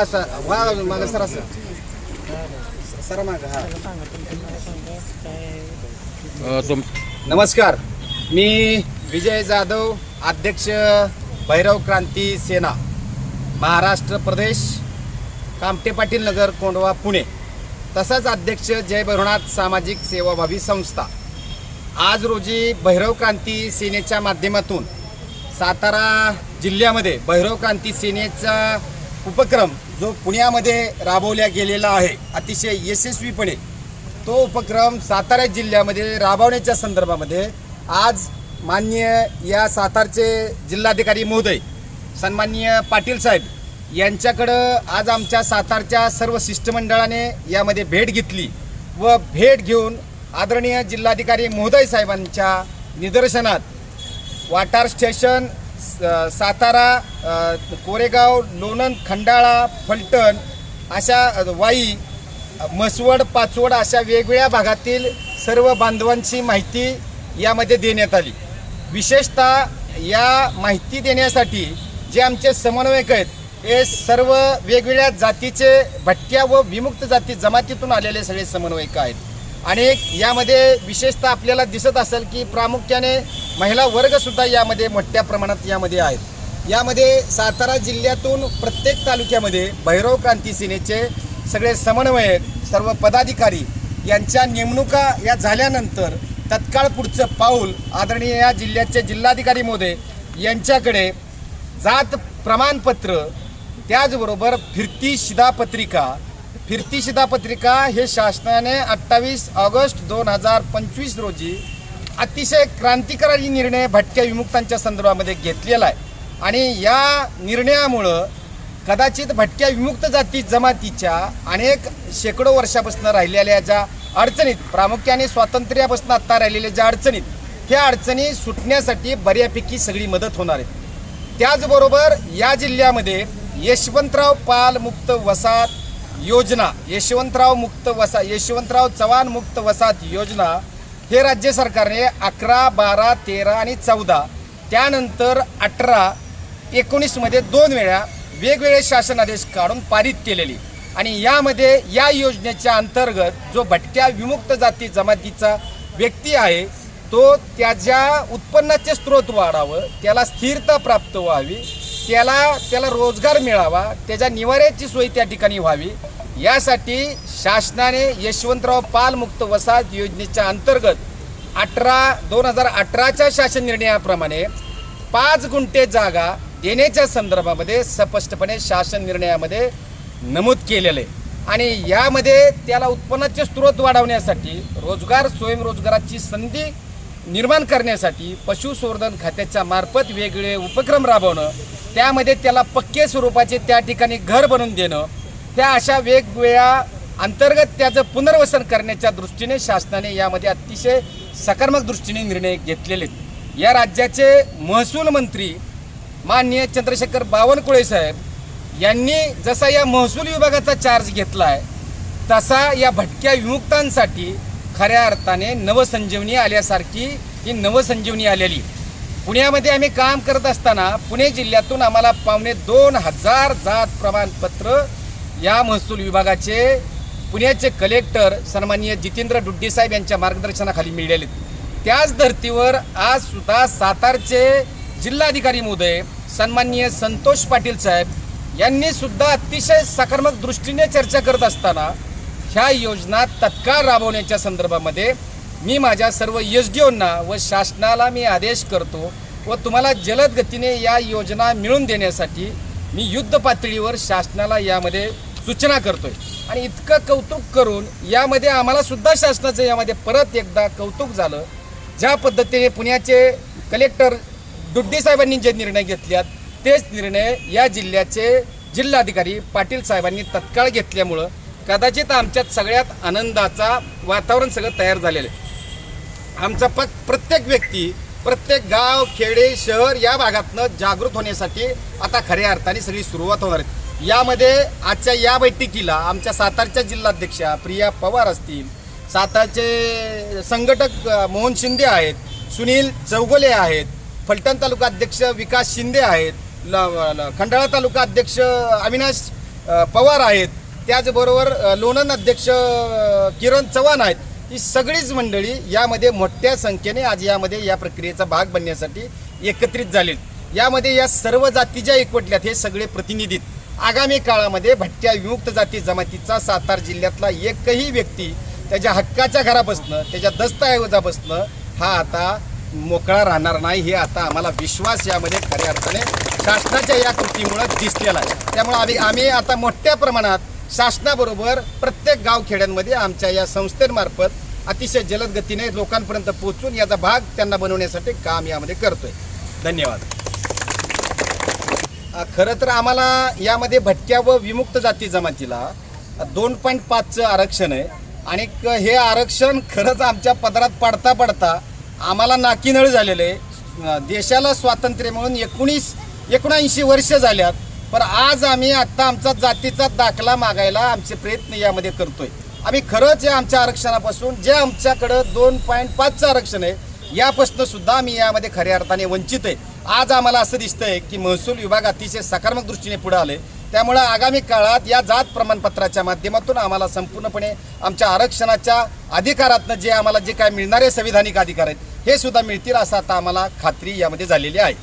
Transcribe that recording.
वा सर वा माग सर असं सर माग हा अ, तुम नमस्कार मी विजय जाधव अध्यक्ष भैरव क्रांती सेना महाराष्ट्र प्रदेश कामटे पाटील नगर कोंडवा पुणे तसाच अध्यक्ष जय भैरवनाथ सामाजिक सेवाभावी संस्था. आज रोजी भैरव क्रांती सेनेच्या माध्यमातून सातारा जिल्ह्यामध्ये भैरव क्रांती सेनेचा उपक्रम जो पुण्यामध्ये राबवल्या गेलेला आहे अतिशय यशस्वीपणे तो उपक्रम सातारा जिल्ह्यामध्ये राबवण्याच्या संदर्भामध्ये आज मान्य या सातारचे जिल्हाधिकारी महोदय सन्माननीय पाटील साहेब यांच्याकडं आज आमच्या सातारच्या सर्व शिष्टमंडळाने यामध्ये भेट घेतली व भेट घेऊन आदरणीय जिल्हाधिकारी महोदय साहेबांच्या निदर्शनात वाटार स्टेशन सातारा कोरेगाव लोणंद खंडाळा फलटण अशा वाई मसवड म्हसवड पाचवड अशा वेगवेगळ्या भागातील सर्व बांधवांची माहिती यामध्ये देण्यात आली. विशेषतः या माहिती देण्यासाठी जे आमचे समन्वयक आहेत हे सर्व वेगवेगळ्या जातीचे भटक्या व विमुक्त जाती जमातीतून आलेले सगळे समन्वयक आहेत. आणि यामध्ये विशेषतः आपल्याला दिसत असेल की प्रामुख्याने महिला वर्गसुद्धा यामध्ये मोठ्या प्रमाणात यामध्ये आहेत. यामध्ये सातारा जिल्ह्यातून प्रत्येक तालुक्यामध्ये भैरव क्रांती सेनेचे सगळे समन्वयक सर्व पदाधिकारी यांच्या नेमणुका या झाल्यानंतर तत्काळ पुढचं पाऊल आदरणीय या जिल्ह्याचे जिल्हाधिकारी मोदे यांच्याकडे जात प्रमाणपत्र त्याचबरोबर फिरती शिधापत्रिका फिरती शिधापत्रिका हे शासनाने अठ्ठावीस ऑगस्ट दोन हजार पंचवीस रोजी अतिशय क्रांतिकारी निर्णय भटक्या विमुक्तांच्या संदर्भामध्ये घेतलेला आहे. आणि या निर्णयामुळं कदाचित भटक्या विमुक्त जाती जमातीच्या अनेक शेकडो वर्षापासून राहिलेल्या ज्या अडचणीत प्रामुख्याने स्वातंत्र्यापासून आत्ता राहिलेल्या ज्या अडचणीत ह्या अडचणी सुटण्यासाठी बऱ्यापैकी सगळी मदत होणार आहे. त्याचबरोबर या जिल्ह्यामध्ये यशवंतराव पाल मुक्त वसाहत योजना यशवंतराव मुक्त वसा यशवंतराव चव्हाण मुक्त वसाहत योजना हे राज्य सरकारने अकरा बारा तेरा आणि चौदा त्यानंतर अठरा एकोणीसमध्ये दोन वेळा वेगवेगळे शासन आदेश काढून पारित केलेली. आणि यामध्ये या योजनेच्या अंतर्गत जो भटक्या विमुक्त जाती जमातीचा व्यक्ती आहे तो त्याच्या उत्पन्नाचे स्रोत वाढावं त्याला स्थिरता प्राप्त व्हावी त्याला त्याला रोजगार मिळावा त्याच्या निवाऱ्याची सोय त्या ठिकाणी व्हावी यासाठी शासनाने यशवंतराव पाल मुक्त वसाहत योजनेच्या अंतर्गत अठरा दोन हजार अठराच्या शासन निर्णयाप्रमाणे पाच गुंठे जागा देण्याच्या संदर्भामध्ये स्पष्टपणे शासन निर्णयामध्ये नमूद केलेलं. आहे आणि यामध्ये त्याला उत्पन्नाचे स्रोत वाढवण्यासाठी रोजगार स्वयंरोजगाराची संधी निर्माण करण्यासाठी पशुसंवर्धन खात्याच्या मार्फत वेगवेगळे उपक्रम राबवणं त्यामध्ये त्याला पक्के स्वरूपाचे त्या ठिकाणी घर बनवून देणं त्या अशा वेगवेगळ्या अंतर्गत त्याचं पुनर्वसन करण्याच्या दृष्टीने शासनाने यामध्ये अतिशय सकारात्मक दृष्टीने निर्णय घेतलेले आहेत. या राज्याचे महसूल मंत्री माननीय चंद्रशेखर बावनकुळे साहेब यांनी जसा या महसूल विभागाचा चार्ज घेतला आहे तसा या भटक्या विमुक्तांसाठी खऱ्या अर्थाने नवसंजीवनी आल्यासारखी ही नवसंजीवनी आलेली. पुण्यामध्ये आम्ही काम करत असताना पुणे जिल्ह्यातून आम्हाला पावणे दोन हजार जात प्रमाणपत्र या महसूल विभागाचे पुण्याचे कलेक्टर सन्माननीय जितेंद्र डुड्डीसाहेब यांच्या मार्गदर्शनाखाली मिळाले त्याच धर्तीवर आज सुद्धा सातारचे जिल्हाधिकारी महोदय सन्माननीय संतोष पाटील साहेब यांनी सुद्धा अतिशय सकारात्मक दृष्टीने चर्चा करत असताना ह्या योजना तत्काळ राबवण्याच्या संदर्भामध्ये मी माझ्या सर्व एस डी ओंना व शासनाला मी आदेश करतो व तुम्हाला जलद गतीने या योजना मिळवून देण्यासाठी मी युद्ध पातळीवर शासनाला यामध्ये सूचना करतोय. आणि इतकं कौतुक करून यामध्ये आम्हाला सुद्धा शासनाचं यामध्ये परत एकदा कौतुक झालं. ज्या पद्धतीने पुण्याचे कलेक्टर दुड्डी साहेबांनी जे निर्णय घेतल्यात तेच निर्णय या जिल्ह्याचे जिल्हाधिकारी पाटील साहेबांनी तत्काळ घेतल्यामुळं कदाचित आमच्यात सगळ्यात आनंदाचा वातावरण सगळं तयार झालेलं आहे. आमचा प प्रत्येक व्यक्ती प्रत्येक गाव खेडे शहर या भागातनं जागृत होण्यासाठी आता खऱ्या अर्थाने सगळी सुरुवात होणार आहे. यामध्ये आजच्या या बैठकीला आमच्या सातारच्या जिल्हाध्यक्षा प्रिया पवार असतील. सातारचे संघटक मोहन शिंदे आहेत सुनील चौगुले आहेत फलटण तालुका अध्यक्ष विकास शिंदे आहेत ल- ल- खंडाळा तालुका अध्यक्ष अविनाश पवार आहेत. त्याचबरोबर लोणंद अध्यक्ष किरण चव्हाण आहेत. ही सगळीच मंडळी यामध्ये मोठ्या संख्येने आज यामध्ये या प्रक्रियेचा भाग बनण्यासाठी एकत्रित झाले यामध्ये या सर्व जाती ज्या एकवटल्यात हे सगळे प्रतिनिधीत आगामी काळामध्ये भटक्या विमुक्त जाती जमातीचा सातारा जिल्ह्यातला एकही व्यक्ती त्याच्या हक्काच्या घरापासनं त्याच्या दस्तऐवजापासनं हा आता मोकळा राहणार नाही हे आता आम्हाला विश्वास यामध्ये खऱ्या अर्थाने शासनाच्या या कृतीमुळं दिसलेला आहे. त्यामुळे आम्ही आम्ही आता मोठ्या प्रमाणात शासनाबरोबर प्रत्येक गावखेड्यांमध्ये आमच्या या संस्थेमार्फत अतिशय जलद गतीने लोकांपर्यंत पोहोचून याचा भाग त्यांना बनवण्यासाठी काम यामध्ये करतोय. धन्यवाद. खरं तर आम्हाला यामध्ये भटक्या व विमुक्त जाती जमातीला दोन पॉईंट पाचचं आरक्षण आहे. आणि क- हे आरक्षण खरंच आमच्या पदरात पडता पडता आम्हाला नाकीनळ झालेलं आहे. देशाला स्वातंत्र्य म्हणून एकोणीस एकोणऐंशी वर्ष झाल्यात पण आज आम्ही आत्ता आमचा जातीचा दाखला मागायला आमचे प्रयत्न यामध्ये करतोय. आम्ही खरंच या आमच्या आरक्षणापासून जे आमच्याकडं दोन पॉईंट पाचचं आरक्षण आहे यापासून सुद्धा आम्ही यामध्ये खऱ्या अर्थाने वंचित आहे. आज आम्हाला असं दिसतंय की महसूल विभाग अतिशय सकारात्मक दृष्टीने पुढे आले. त्यामुळं आगामी काळात या जात प्रमाणपत्राच्या माध्यमातून आम्हाला संपूर्णपणे आमच्या आरक्षणाच्या अधिकारातनं जे आम्हाला जे काय मिळणारे संविधानिक अधिकार आहेत हे सुद्धा मिळतील असं आता आम्हाला खात्री यामध्ये झालेली आहे.